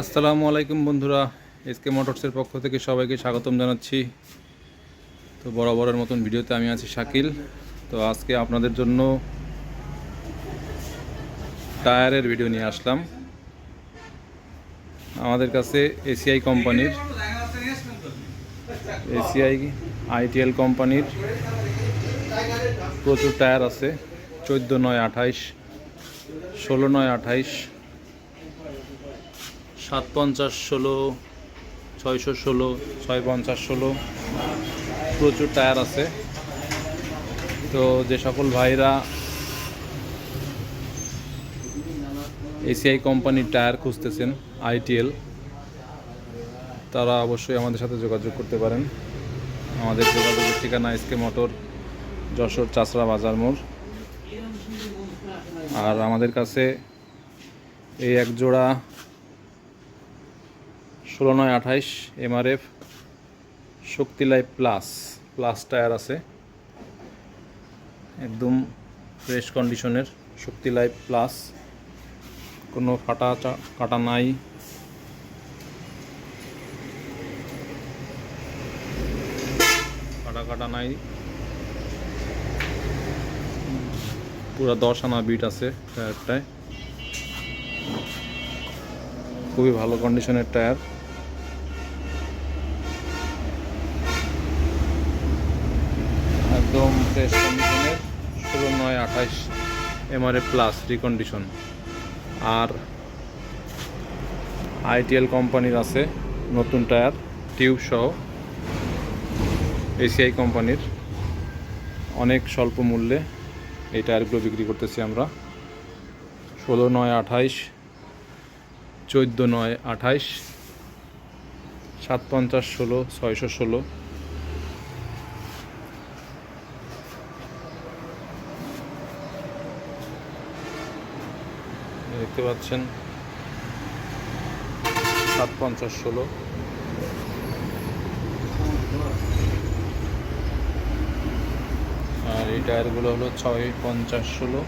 আসসালামু আলাইকুম বন্ধুরা এসকে মোটরসের পক্ষ থেকে সবাইকে স্বাগতম জানাচ্ছি। তো বরাবরের মতন ভিডিওতে আমি আছি শাকিল। তো আজকে আপনাদের জন্য টায়ারের ভিডিও নিয়ে আসলাম। আমাদের কাছে এসিআই কোম্পানির, এসিআই আইটিএল কোম্পানির প্রচুর টায়ার আছে। চোদ্দ নয় আঠাইশ, ষোলো নয় আঠাইশ সাত পঞ্চাশ ষোলো, ছয়শো ষোলো ছয় পঞ্চাশ ষোলো। প্রচুর টায়ার আছে। তো যে সকল ভাইরা এসিআই কোম্পানির টায়ার খুঁজতেছেন আইটিএল তারা অবশ্যই আমাদের সাথে যোগাযোগ করতে পারেন। আমাদের যোগাযোগের ঠিকানা এসকে মোটর যশোর চাষড়া বাজার মোড়। আর আমাদের কাছে এই এক জোড়া ষোলো নয়, আঠাইশ, MRF, Shakti life plus plus tyre আছে। একদম ফ্রেশ কন্ডিশনের শক্তি লাইফ প্লাস। কোনো ফাটা কাটা নাই। ফাটা কাটা নাই। পুরো দশ আনা বিট আছে টায়ারটায়। খুবই ভালো কন্ডিশনের টায়ার। ষোলো নয় আঠাইশ এমআরএ প্লাস রিকন্ডিশন আর আইটিএল কোম্পানির আছে নতুন টায়ার, টিউব সহ এসিআই কোম্পানির। অনেক স্বল্প মূল্যে এই টায়ারগুলো বিক্রি করতেছি আমরা। ষোলো নয় আঠাইশ চোদ্দ নয় আঠাইশ সাত পঞ্চাশ ষোলো, ছয়শো ষোলো দেখতে পাচ্ছেন। সাত পঞ্চাশ ষোলো। আর এই টায়ারগুলো হলো ছয় পঞ্চাশ ষোলো।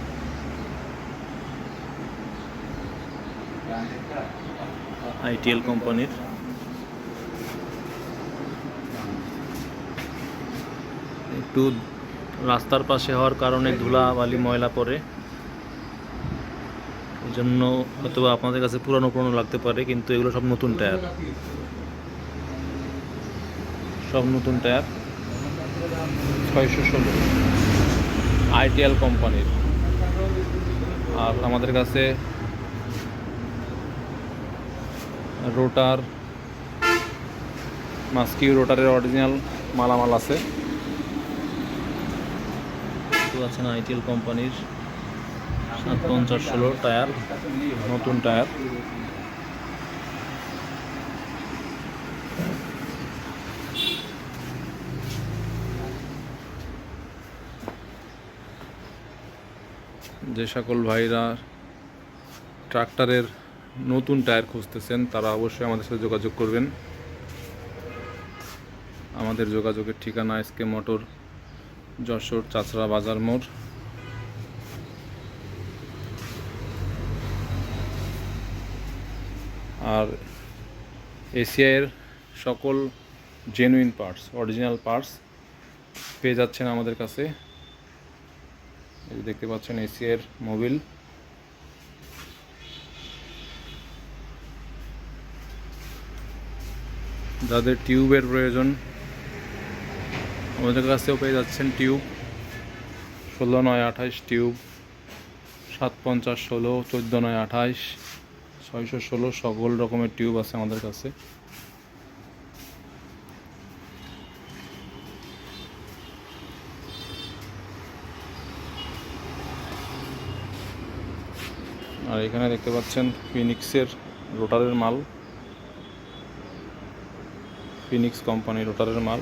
আইটিএল কোম্পানির। একটু রাস্তার পাশে হওয়ার কারণে ধুলা বালি ময়লা পড়ে। এই জন্য হয়তো আপনাদের কাছে পুরানো পুরানো লাগতে পারে, কিন্তু এগুলো সব নতুন টায়ার সব নতুন টায়ার ছয়শো ষোলো। আইটিএল কোম্পানির আর আমাদের কাছে রোটার মাস্কিউ রোটারের অরিজিনাল মালামাল আছে। আছেন আইটিএল কোম্পানির পঞ্চাশ ষোলো টায়ার, নতুন টায়ার। যে সকল ভাইরা ট্রাক্টরের নতুন টায়ার খুঁজতেছেন, তারা অবশ্যই আমাদের সাথে যোগাযোগ করবেন। আমাদের যোগাযোগের ঠিকানা এসকে মোটর, যশোর, চাচড়া বাজার মোড়। আর এশিয়ার সকল জেনুইন পার্টস অরিজিনাল পার্টস পেয়ে যাচ্ছেন আমাদের কাছে। দেখতে পাচ্ছেন এশিয়ার মোবিল যাদের টিউবের প্রয়োজন, আমাদের কাছেও পেয়ে যাচ্ছেন টিউব ষোলো নয় আঠাশ টিউব সাত পঞ্চাশ ষোলো, চোদ্দ নয় আঠাইশ ছয়শো ষোলো সকল রকমের টিউব আছে আমাদের কাছে। আর এখানে দেখতে পাচ্ছেন ফিনিক্সের রোটারের মাল। ফিনিক্স কোম্পানির রোটারের মাল।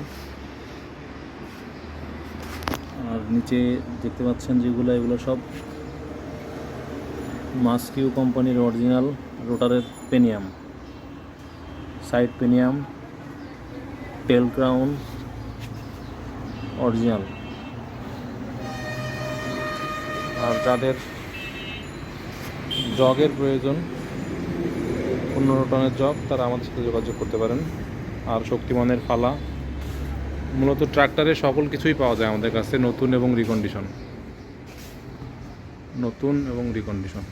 আর নিচে দেখতে পাচ্ছেন যেগুলো, এগুলো সব মাস্কিউ কোম্পানির অরিজিনাল। রোটারের pinion, side pinion, tail crown, original. আর যাদের জগের প্রয়োজন, পনেরো টনের জব তারা আমাদের সাথে যোগাযোগ করতে পারেন। আর শক্তিমানের ফালা, মূলত ট্রাক্টরের সকল কিছুই পাওয়া যায় আমাদের কাছে, নতুন এবং রিকন্ডিশন নতুন এবং রিকন্ডিশন